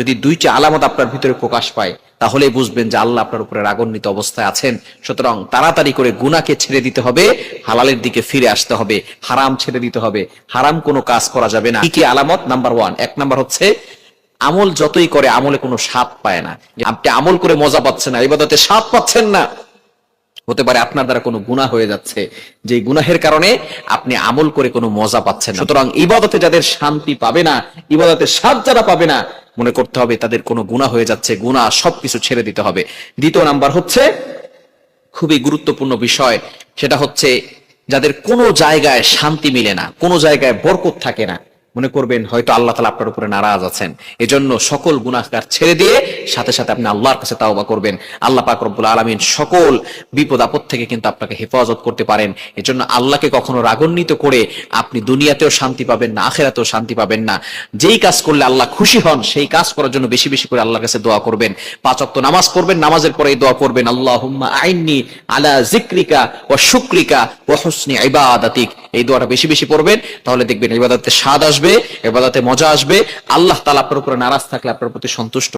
যদি দুইটি আলামত আপনার ভিতরে প্রকাশ পায় তাহলে বুঝবেন যে আল্লাহ আপনার উপরে রাগান্বিত অবস্থায় আছেন। সুতরাং তাড়াতাড়ি করে গুনাকে ছেড়ে দিতে হবে, হালালের দিকে ফিরে আসতে হবে, হারাম ছেড়ে দিতে হবে, হারাম কোনো কাজ করা যাবে না। কি আলামত? Number one. এক নাম্বার হচ্ছে, আমল যতই করে, আমলে কোনো স্বাদ পায় না। আপনি আমল করে মজা পাচ্ছেন না, ইবাদতে স্বাদ পাচ্ছেন না। হতে পারে আপনার দ্বারা কোনো গুনাহ হয়ে যাচ্ছে, যে গুনাহের কারণে আপনি আমল করে কোনো মজা পাচ্ছেন না। সুতরাং ইবাদতে যাদের শান্তি পাবে না, ইবাদতে স্বাদ যারা পাবে না মনে করতে হবে, তাদের কোনো গুণা হয়ে যাচ্ছে গুণা সবকিছু ছেড়ে দিতে হবে। দ্বিতীয় নাম্বার হচ্ছে, খুবই গুরুত্বপূর্ণ বিষয়, সেটা হচ্ছে, যাদের কোনো জায়গায় শান্তি মিলে না, কোনো জায়গায় বরকত থাকে না মনে করবেন হয়তো আল্লাহ তালা আপনার উপরে নারাজ আছেন। এজন্য সকল গুনাহগার ছেড়ে দিয়ে সাথে সাথে আপনি আল্লাহর কাছে তাওবা করবেন। আল্লাহ পাক রব্বুল আলমিন সকল বিপদ আপদ থেকে কিন্তু আপনাকে হেফাজত করতে পারেন। এজন্য আল্লাহকে কখনো রাগান্বিত করে আপনি দুনিয়াতেও শান্তি পাবেন না, আখেরাতেও শান্তি পাবেন না। যেই কাজ করলে আল্লাহ খুশি হন, সেই কাজ করার জন্য বেশি বেশি করে আল্লাহর কাছে দোয়া করবেন। পাঁচ অক্ত নামাজ পড়বেন, নামাজের পরে দোয়া করবেন আল্লাহ আইননি আলা জিক্রিকা ও শুক্রিকা ও হুসনি ইবাদাতিক। এই দোয়াটা বেশি বেশি পড়বেন, তাহলে দেখবেন এবাদাতে স্বাদ আসবে, এবাদাতে মজা আসবে। আল্লাহ তালা আপনার উপরে নারাজ থাকলে আপনার প্রতি সন্তুষ্ট